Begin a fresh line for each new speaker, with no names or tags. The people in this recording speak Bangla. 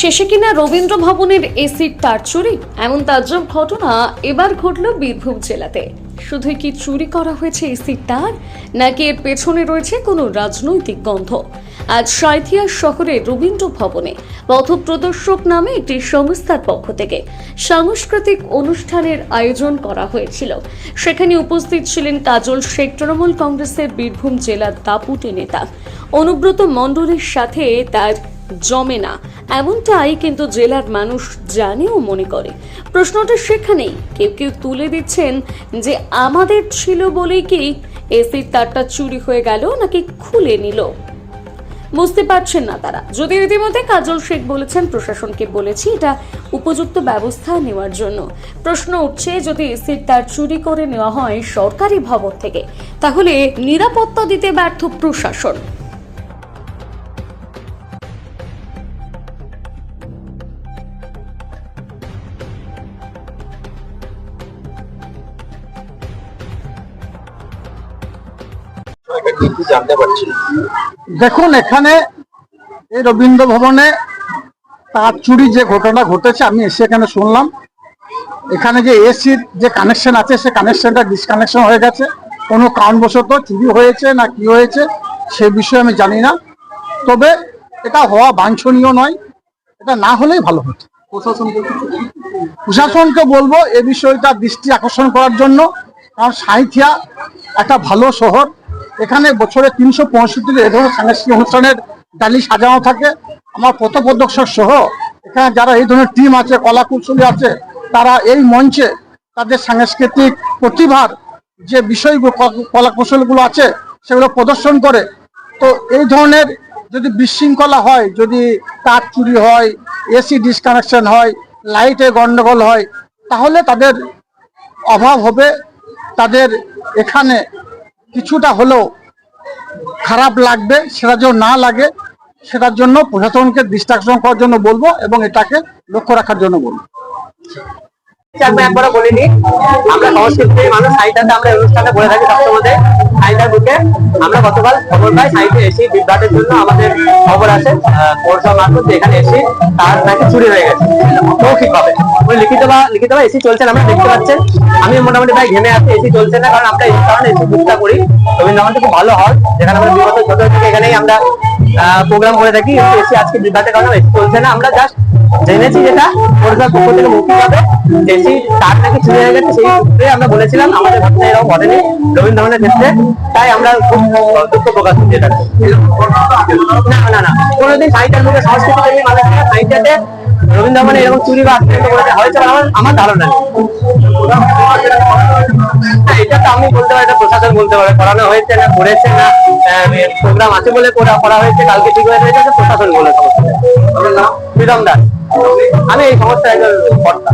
শেষে কিনা রবীন্দ্র ভবনের এসির তার চুরি? এমন তাজ্জব ঘটনা এবার ঘটল বীরভূম জেলাতে। শুধুই কি চুরি করা হয়েছে এসির তার, নাকি এর পেছনে রয়েছে কোনো রাজনৈতিক গন্ধ? আজ সাঁথিয়া শহরের রবীন্দ্র ভবনে পথপ্রদর্শক নামে একটি সংস্থার পক্ষ থেকে সাংস্কৃতিক অনুষ্ঠানের আয়োজন করা হয়েছিল। সেখানে উপস্থিত ছিলেন কাজল শেখ, তৃণমূল কংগ্রেসের বীরভূম জেলার দাপুটে নেতা। অনুব্রত মণ্ডলের সাথে তার জমে না। এমনটাই কিন্তু জেলার মানুষ জানেও মনে করে। প্রশ্নটা সেখানেই। কেউ কেউ তুলে দিচ্ছেন যে আমাদের ছিল বলেই কি এসির তারটা চুরি হয়ে গেল নাকি খুলে নিল। বুঝতে পারছেন না তারা। যদি রীতিমধ্যে কাজল শেখ বলেছেন, প্রশাসনকে বলেছি এটা উপযুক্ত ব্যবস্থা নেওয়ার জন্য। প্রশ্ন উঠছে যদি এসির তার চুরি করে নেওয়া হয় সরকারি ভবন থেকে, তাহলে নিরাপত্তা দিতে ব্যর্থ প্রশাসন।
কিন্তু জানতে পারছি।
দেখুন এখানে এই রবীন্দ্র ভবনে তার চুরি যে ঘটনা ঘটেছে আমি এসে এখানে শুনলাম। এখানে যে এসির যে কানেকশন আছে সে কানেকশনটা ডিসকানেকশন হয়ে গেছে। কোনো কারণবশত চুরি হয়েছে না কি হয়েছে সে বিষয়ে আমি জানি না। তবে এটা হওয়া বাঞ্ছনীয় নয় এটা না হলেই ভালো হতো। প্রশাসনকে বলব এ বিষয়টা দৃষ্টি আকর্ষণ করার জন্য। কারণ সাঁথিয়া একটা ভালো শহর এখানে বছরে তিনশো পঁয়ষট্টি এ ধরনের সাংস্কৃতিক অনুষ্ঠানের ডালি সাজানো থাকে। আমার পথপ্রদর্শক সহ এখানে যারা এই ধরনের টিম আছে, কলা কুশলী আছে, তারা এই মঞ্চে তাদের সাংস্কৃতিক প্রতিভার যে বিষয়গুলো ক- কলা কৌশলগুলো আছে, সেগুলো প্রদর্শন করে। তো এই ধরনের যদি বিশৃঙ্খলা হয়, যদি তার চুরি হয় এসি ডিসকানেকশন হয়, লাইটে গন্ডগোল হয়, তাহলে তাদের অভাব হবে। তাদের এখানে কিছুটা হলেও খারাপ লাগবে সেটা যেন না লাগে, সেটার জন্য প্রশাসনকে আকর্ষণ করার জন্য বলব এবং এটাকে লক্ষ্য রাখার জন্য বলব।
আমি আমরা এসি এসি এসি আমরা দেখতে পাচ্ছেন। আমি মোটামুটি ভাই ঘেমে আছি এসি চলছে না, কারণ আমরা এই কারণে এসি বুকটা করি। রবীন্দ্রনাথ খুব ভালো হল যেখানে আমরা ছোট থেকে এখানেই আমরা প্রোগ্রাম করে থাকি। এসি আজকে বিভ্রাটের কারণে এসি চলছে না। আমরা জাস্ট জেনেছি যেটা পৌরসভার পক্ষ থেকে মৌখিক হবে এসি তার নাকি চুরি হয়ে গেছে সেই সূত্রে আমরা বলেছিলাম আমাদের ঘটনা এরকম ঘটেনি রবীন্দ্র ভবনের ক্ষেত্রে। তাই আমরা খুব দুঃখ প্রকাশ করছি এটা না না না। কোনোদিন সাহিত্যের মুখে সংস্কৃতি প্রেমী মানুষরা সাহিত্যে রবীন্দ্র এরকম চুরি বা করেছে। হয়েছে আমার আমার ধারণা নেই। না, এটা তো আমি বলতে পারি এটা প্রশাসন বলতে পারে। করানো হয়েছে না করেছে না প্রোগ্রাম আছে বলে করা করা হয়েছে কালকে ঠিক হয়ে গেছে প্রশাসন বলে সমস্ত প্রীতম দাস। আমি এই সমস্যা একজন কর্তা